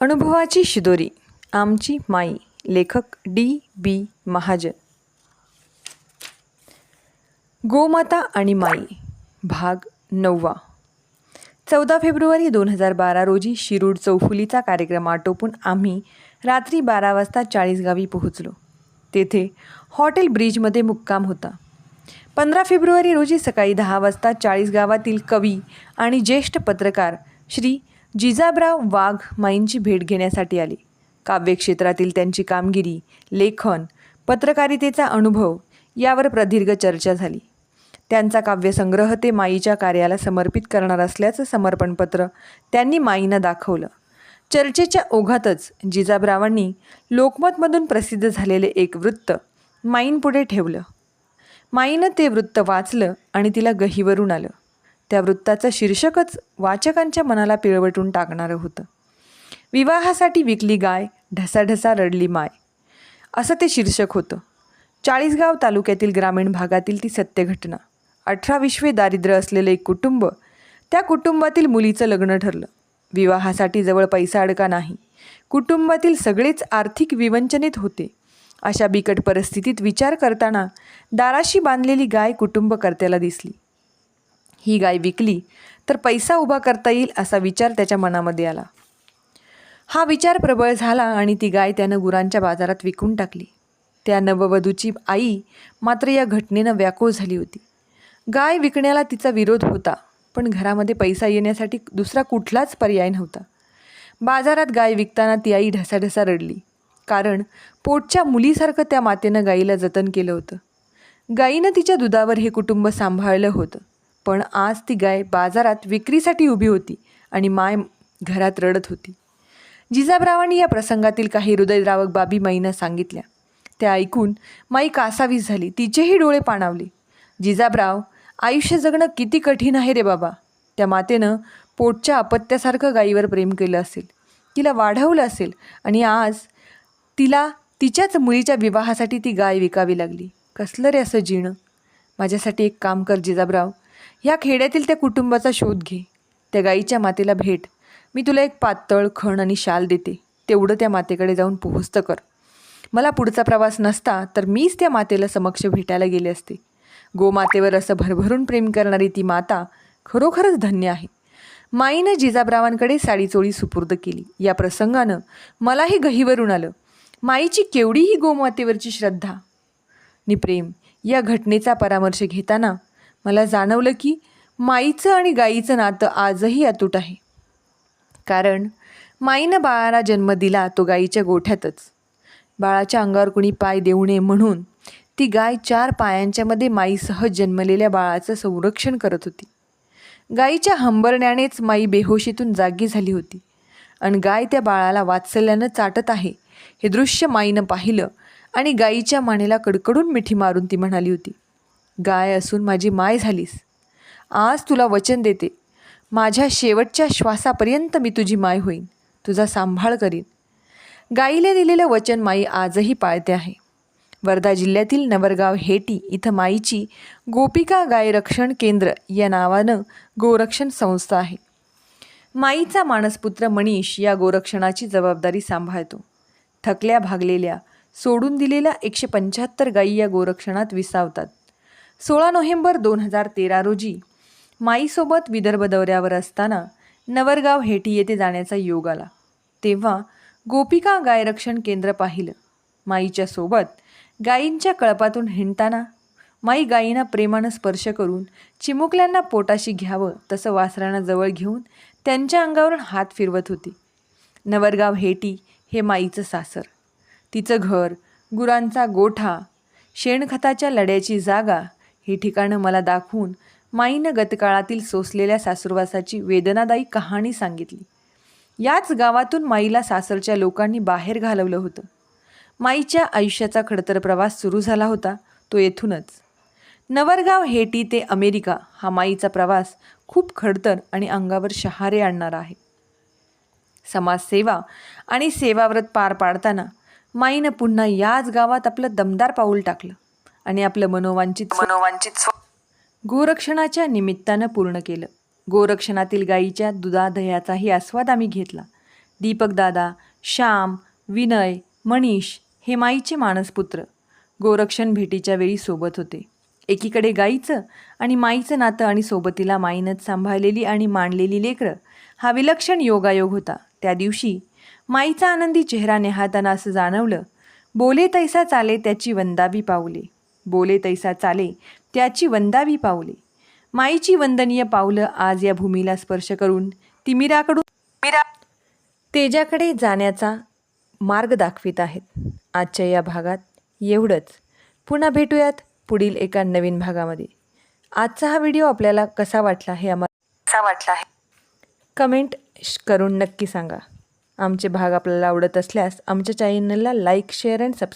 अनुभवाची शिदोरी आमची माई लेखक डी बी महाजन. गोमाता आणि माई भाग नववा. चौदा फेब्रुवारी दोन हजार बारा रोजी शिरूर चौफुलीचा कार्यक्रम आटोपून आम्ही रात्री बारा वाजता चाळीसगावी पोहोचलो. तेथे हॉटेल ब्रिजमध्ये मुक्काम होता. पंधरा फेब्रुवारी रोजी सकाळी दहा वाजता चाळीस गावातील कवी आणि ज्येष्ठ पत्रकार श्री जिजाबराव वाघ माईंची भेट घेण्यासाठी आले. काव्यक्षेत्रातील त्यांची कामगिरी लेखन पत्रकारितेचा अनुभव यावर प्रदीर्घ चर्चा झाली. त्यांचा काव्यसंग्रह ते माईच्या कार्याला समर्पित करणार असल्याचं समर्पणपत्र त्यांनी माईनं दाखवलं. चर्चेच्या ओघातच जिजाबरावांनी लोकमतमधून प्रसिद्ध झालेले एक वृत्त माईंपुढे ठेवलं. माईनं ते वृत्त वाचलं आणि तिला गहीवरून आलं. त्या वृत्ताचं शीर्षकच वाचकांच्या मनाला पिळवटून टाकणारं होतं. विवाहासाठी विकली गाय ढसाढसा रडली माय. असं ते शीर्षक होतं. चाळीसगाव तालुक्यातील ग्रामीण भागातील ती सत्यघटना. अठरा विश्वे दारिद्र्य असलेलं एक कुटुंब त्या कुटुंबातील मुलीचं लग्न ठरलं. विवाहासाठी जवळ पैसा अडका नाही. कुटुंबातील सगळेच आर्थिक विवंचनेत होते. अशा बिकट परिस्थितीत विचार करताना दाराशी बांधलेली गाय कुटुंबकर्त्याला दिसली. ही गाय विकली तर पैसा उभा करता येईल असा विचार त्याच्या मनामध्ये आला. हा विचार प्रबळ झाला आणि ती गाय त्यानं गुरांच्या बाजारात विकून टाकली. त्या नववधूची आई मात्र या घटनेनं व्याकुळ झाली होती. गाय विकण्याला तिचा विरोध होता पण घरामध्ये पैसा येण्यासाठी दुसरा कुठलाच पर्याय नव्हता. बाजारात गाय विकताना ती आई ढसाढसा रडली कारण पोटच्या मुलीसारखं त्या मातेनं गाईला जतन केलं होतं. गाईनं तिच्या दुधावर हे कुटुंब सांभाळलं होतं. पण आज ती गाय बाजारात विक्रीसाठी उभी होती आणि माय घरात रडत होती. जिजाबरावांनी या प्रसंगातील काही हृदयद्रावक बाबी माईनं सांगितल्या. त्या ऐकून माई कासावीस झाली. तिचेही डोळे पाणावले. जिजाबराव आयुष्य जगणं किती कठीण आहे रे बाबा. त्या मातेनं पोटच्या अपत्यासारखं गाईवर प्रेम केलं असेल. तिला वाढवलं असेल आणि आज तिला तिच्याच मुलीच्या विवाहासाठी ती गाय विकावी लागली. कसलं रे असं जीणं? माझ्यासाठी एक काम कर जिजाबराव ह्या खेड्यातील त्या कुटुंबाचा शोध घे. त्या गाईच्या मातेला भेट. मी तुला एक पातळ खण आणि शाल देते. तेवढं त्या मातेकडे जाऊन पोहोचतं कर. मला पुढचा प्रवास नसता तर मीच त्या मातेला समक्ष भेटायला गेले असते. गोमातेवर असं भरभरून प्रेम करणारी ती माता खरोखरच धन्य आहे. माईनं जिजाबरावांकडे साडीचोळी सुपूर्द केली. या प्रसंगानं मलाही गहीवरून आलं. माईची केवढीही गोमातेवरची श्रद्धा नि प्रेम या घटनेचा परामर्श घेताना मला जाणवलं की माईचं आणि गाईचं नातं आजही अतूट आहे. कारण माईनं बाळाला जन्म दिला तो गाईच्या गोठ्यातच. बाळाच्या अंगावर कुणी पाय देऊ नये म्हणून ती गाय चार पायांच्यामध्ये माईसह जन्मलेल्या बाळाचं संरक्षण करत होती. गाईच्या हंबरण्यानेच माई बेहोशीतून जागी झाली होती. आणि गाय त्या बाळाला वाचल्यानं चाटत आहे हे दृश्य माईनं पाहिलं आणि गाईच्या मानेला कडकडून मिठी मारून ती म्हणाली होती गाय असून माझी माय झालीस. आज तुला वचन देते. माझ्या शेवटच्या श्वासापर्यंत मी तुझी माय होईन. तुझा सांभाळ करीन. गाईला दिलेलं वचन माई आजही पाळते आहे. वर्धा जिल्ह्यातील नवरगाव हेटी इथं माईची गोपिका गाय रक्षण केंद्र या नावानं गोरक्षण संस्था आहे. माईचा मानसपुत्र मनीष या गोरक्षणाची जबाबदारी सांभाळतो. थकल्या भागलेल्या सोडून दिलेल्या एकशे पंच्याहत्तर गायी या गोरक्षणात विसावतात. सोळा नोव्हेंबर दोन हजार तेरा रोजी माईसोबत विदर्भ दौऱ्यावर असताना नवरगाव हेटी येथे जाण्याचा योग आला. तेव्हा गोपिका गायरक्षण केंद्र पाहिलं. माईच्या सोबत गायींच्या कळपातून हिंडताना माई गायींना प्रेमानं स्पर्श करून चिमुकल्यांना पोटाशी घ्यावं तसं वासरांना जवळ घेऊन त्यांच्या अंगावरून हात फिरवत होती. नवरगाव हेटी हे माईचं सासर. तिचं घर गुरांचा गोठा शेणखताच्या लढ्याची जागा ही ठिकाणं मला दाखवून माईनं गतकाळातील सोसलेल्या सासुरवासाची वेदनादायी कहाणी सांगितली. याच गावातून माईला सासरच्या लोकांनी बाहेर घालवलं होतं. माईच्या आयुष्याचा खडतर प्रवास सुरू झाला होता तो येथूनच. नवरगाव हेटी ते अमेरिका हा माईचा प्रवास खूप खडतर आणि अंगावर शहारे आणणारा आहे. समाजसेवा आणि सेवाव्रत पार पाडताना माईनं पुन्हा याच गावात आपलं दमदार पाऊल टाकलं. आणि आपलं मनोवांचित मनोवांचित गोरक्षणाच्या निमित्तानं पूर्ण केलं. गोरक्षणातील गायीच्या दुधादह्याचाही आस्वाद आम्ही घेतला. दीपकदादा श्याम विनय मनीष हे माईचे मानसपुत्र. गोरक्षण भेटीच्या वेळी सोबत होते. एकीकडे गाईचं आणि माईचं नातं आणि सोबतीला माईनंच सांभाळलेली आणि मांडलेली लेकरं हा विलक्षण योगायोग होता. त्या दिवशी माईचा आनंदी चेहरा नेहाताना असं जाणवलं बोले तैसा चाले त्याची वंदावी पावले बोले तैसा चाले त्याची वंदावी पावले. माईची वंदनीय पावलं आज या भूमीला स्पर्श करून तिमिराकडून मिरा तेजाकडे जाण्याचा मार्ग दाखवित आहेत. आजच्या या भागात एवढंच. पुन्हा भेटूयात पुढील एका नवीन भागामध्ये. आजचा हा व्हिडिओ आपल्याला कसा वाटला हे आम्हाला कसा वाटला आहे कमेंट श- करून नक्की सांगा. आमचे भाग आपल्याला आवडत असल्यास आमच्या चॅनलला लाईक शेअर अँड सबस्क्राईब